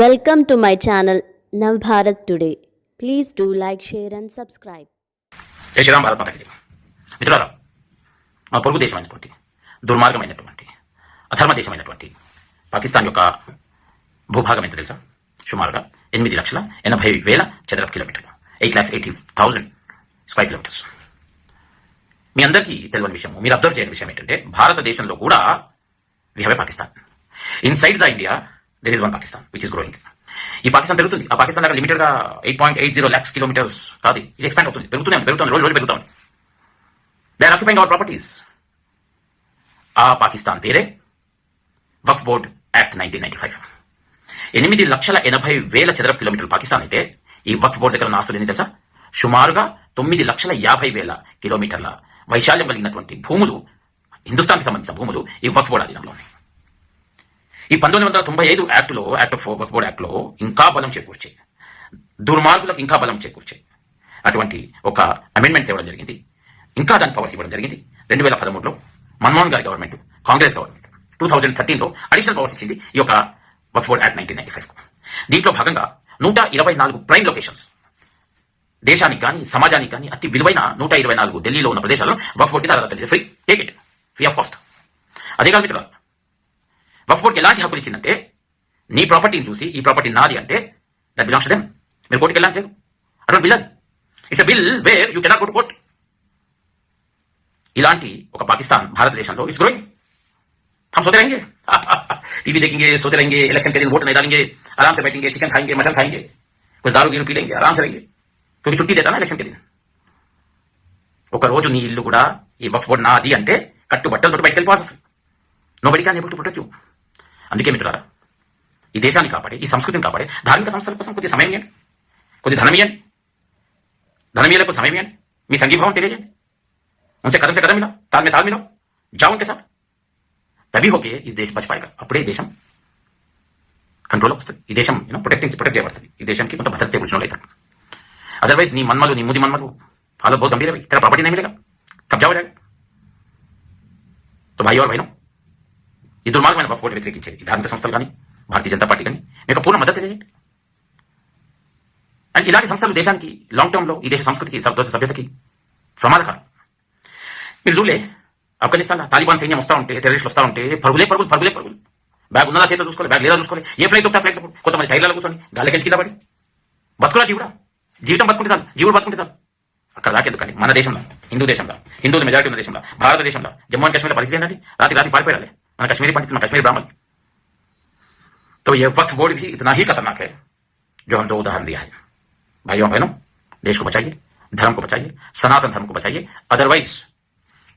Welcome to my channel Nav Bharat today please do like share and subscribe జై శ్రీరామ్ భారత్ మాతకి మిత్రులారా మా పొరుగు దేశమైనటువంటి దుర్మార్గమైనటువంటి అధర్మ దేశమైనటువంటి పాకిస్తాన్ యొక్క భూభాగం ఎంత తెలుసా? సుమారుగా ఎనిమిది లక్షల ఎనభై వేల చదరపు కిలోమీటర్లు. Eight lakhs eighty thousand square kilometres. మీ అందరికీ తెలియని విషయం మీరు అబ్జర్వ్ చేయని విషయం ఏంటంటే భారతదేశంలో కూడా we have a Pakistan inside the India there is one Pakistan which is growing ఈ పాకిస్తాన్ పెరుగుతుంది. ఆ పాకిస్తాన్ దగ్గర లిమిటెడ్గా eight point eight zero lakhs kilometres కాదు. ఇది ఎక్స్పాండ్ అవుతుంది. పెరుగుతూనే పెరుగుతుంది రోజు రోజు పెరుగుతుంది they are occupying our properties ఆ పాకిస్తాన్ పేరే Waqf board act nineteen ninety five ఎనిమిది లక్షల ఎనభై వేల చదరపు కిలోమీటర్లు పాకిస్తాన్ అయితే ఈ వక్ఫ్ బోర్డు దగ్గర ఉన్న ఆస్తులు ఎన్ని తెలుసా? సుమారుగా తొమ్మిది లక్షల యాభై వేల కిలోమీటర్ల వైశాల్యం కలిగినటువంటి భూములు హిందుస్థాన్కి సంబంధించిన భూములు ఈ వక్ఫ్ బోర్డు అధీనంలో ఉన్నాయి. ఈ పంతొమ్మిది వందల తొంభై ఐదు యాక్ట్లో యాక్ట్ ఆఫ్ వక్ఫ్ యాక్ట్లో ఇంకా బలం చేకూర్చాయి. దుర్మార్గులకు ఇంకా బలం చేకూర్చే అటువంటి ఒక అమెండ్మెంట్ తేవడం జరిగింది. ఇంకా దాని పవర్స్ ఇవ్వడం జరిగింది. రెండు వేల పదమూడులో మన్మోహన్ గారి government Congress government two thousand థర్టీన్లో additional powers ఇచ్చింది ఈ యొక్క Waqf board act nineteen ninety five దీంట్లో భాగంగా నూట ఇరవై నాలుగు ప్రైమ్ లొకేషన్స్ దేశానికి కానీ సమాజానికి కానీ అతి విలువైన నూట ఇరవై నాలుగు ఢిల్లీలో ఉన్న ప్రదేశాలను వక్ఫ్ బోర్డుకి అర్హత free take it free of cost అదే కాదు మిత్రులు వక్ఫ్ బోర్డుకి ఎలాంటి హక్కులు ఇచ్చిందంటే నీ ప్రాపర్టీని చూసి ఈ ప్రాపర్టీ నాది అంటే దట్ బిలాంగ్స్ దెమ్ మీరు కోర్టుకి వెళ్ళాలి చేయరు అటువంటి bill it's bill where you cannot go to court ఇలాంటి ఒక పాకిస్తాన్ భారతదేశంలో ఇట్స్ గ్రోయింగ్ हम सोते रहेंगे टीवी देखेंगे सोते रहेंगे इलेक्शन के दिन वोट नहीं डालेंगे आराम से बैठेंगे चिकन खाएंगे मटन खाएंगे कुछ दारू गिरू पी लेंगे आराम से रहेंगे क्योंकि छुट्टी देता ना इलेक्शन के दिन ఒక రోజు నీ ఇల్లు కూడా ఈ వక్ఫ్ బోర్డు నాది అంటే కట్టు బట్టలతో బయటకు వెళ్ళిపోవాల్సి వస్తుంది nobody can able to protect you అందుకే మిత్రులారా ఈ దేశాన్ని కాపాడి ఈ సంస్కృతిని కాపాడి ధార్మిక సంస్థల కోసం కొద్ది సమయం ఇవ్వండి కొద్ది ధనం ఇవ్వండి ధనం ఇవ్వలేకపోతే సమయం ఇవ్వండి మీ సంఘీభావం తెలియజేయండి उनसे कदम से कदम मिला ताल में ताल मिलाओ जाओ उनके साथ तभी होके इस देश बच पाएगा అప్పుడే దేశం కంట్రోల్ వస్తుంది ఈ దేశం యూనో ప్రొటెక్టింగ్ ప్రొటెక్ట్ చేయబడుతుంది ఈ దేశంకి కొంత భద్రత గురించిన అవుతారు అదర్వైజ్ నీ మన్మలు నీ ముది మన్మలు हालत बहुत गंभीर है तेरा प्रॉपर्टी नहीं मिलेगा कब्जा हो जाएगा तो भाई और बहनों ఈ దుర్మార్గమైన వక్ఫ్ బోర్డు వ్యతిరేకించేది. ధార్మిక సంస్థలు కానీ భారతీయ జనతా పార్టీ కానీ మీకు పూర్ణ మద్దతు తెలియజేయండి. అండ్ ఇలాంటి సంస్థలు దేశానికి లాంగ్ టర్మ్లో ఈ దేశ సంస్కృతికి దేశ సభ్యతకి ప్రమాదకరం. మీరు చూడలే ఆఫ్ఘనిస్తాన్ తాలిబాన్ సైన్యం వస్తా ఉంటే టెర్రరిస్టులు వస్తా ఉంటే పరుగులే పరుగులు పరుగులే పరుగులు. బ్యాగ్ ఉన్నదా చేతిలో చూసుకోవాలి బ్యాగ్ లేదా చూసుకోవాలి ఏ ఫ్లైట్ వస్తే ఫ్లైట్ కొంతమంది టైర్లలో కూర్చొని గాలి కలిసి కింద పడి బతుకురా జీవుడా. జీవితం బతుకుంటే చాలు జీవుడు బతుకుంటే చాలు. అక్కడ దాకెందుకని మన దేశంలో హిందూ దేశంలో హిందువుల మెజారిటీ ఉన్న దేశంలో భారతదేశంలో జమ్మూ అండ్ కాశ్మీర్ పరిస్థితి ఏంటంటే రాత్రి రాత్రి పారిపోయాలి. మన कश्मीरी पंडित మన कश्मीरी ब्राह्मण तो ये वक्फ बोर्ड भी इतना ही खतरनाक है जो हम दो उदाहरण दिया है भाइयों और बहनों देश को बचाइए धर्म को बचाइए सनातन धर्म को बचाइए अदरवाइज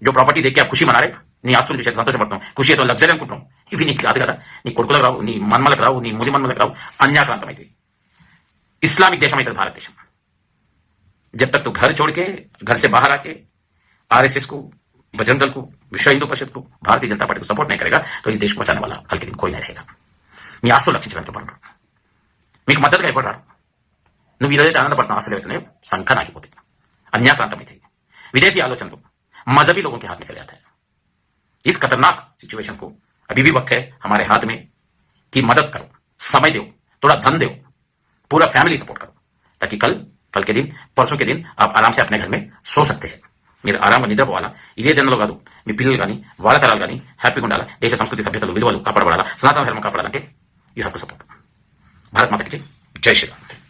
जो ప్రాపర్టీ देख के आप खुशी मना रहे నీ ఆస్తుల విషయం సంతోషపడతాం ఖుషి ఏదో లగ్జరీ అనుకుంటాం ఇవి నీకు కాదు కదా నీ కొడుకులకు రావు నీ మన్మలకు రావు నీ ముది మన్మలకు రావు అన్యాక్రాంతం అయితే ఇస్లామిక్ దేశం అయితే భారతదేశం जब तक तू घर छोड़ के घर से बाहर आके आरएसएस को बजरंग दल को विश्व हिंदू परिषद को भारतीय जनता पार्टी को सपोर्ट नहीं करेगा तो इस देश को बचाने वाला कल के दिन कोई नहीं रहेगा మీ ఆస్తులు రక్షించడానికి పడరు మీకు మద్దతుగా ఎవరు రారు నువ్వు ఈరోజైతే ఆనందపడుతున్న ఆస్తులు అవుతున్నాయో సంఖ నాకిపోతాయి అన్యాక్రాంతమైతాయి విదేశీ ఆలోచనలు मजहबी लोगों के हाथ में चले जाता है इस खतरनाक सिचुएशन को अभी भी वक्त है हमारे हाथ में कि मदद करो समय दो थोड़ा धन दो पूरा फैमिली सपोर्ट करो ताकि कल कल के दिन परसों के दिन आप आराम से अपने घर में सो सकते हैं మీరు ఆరామ నిద్రపోవాలా? ఇదే జన్మలో కాదు. మీ పిల్లలు కానీ వాళ్ళ తరాలు కానీ హ్యాపీగా ఉండాలా? దేశ సంస్కృతి సభ్యతలు విలువలు కాపాడబడాలా? సనాతన ధర్మం కాపాడాలంటే you have to support Bharat మాతకి జై శ్రీరామ్.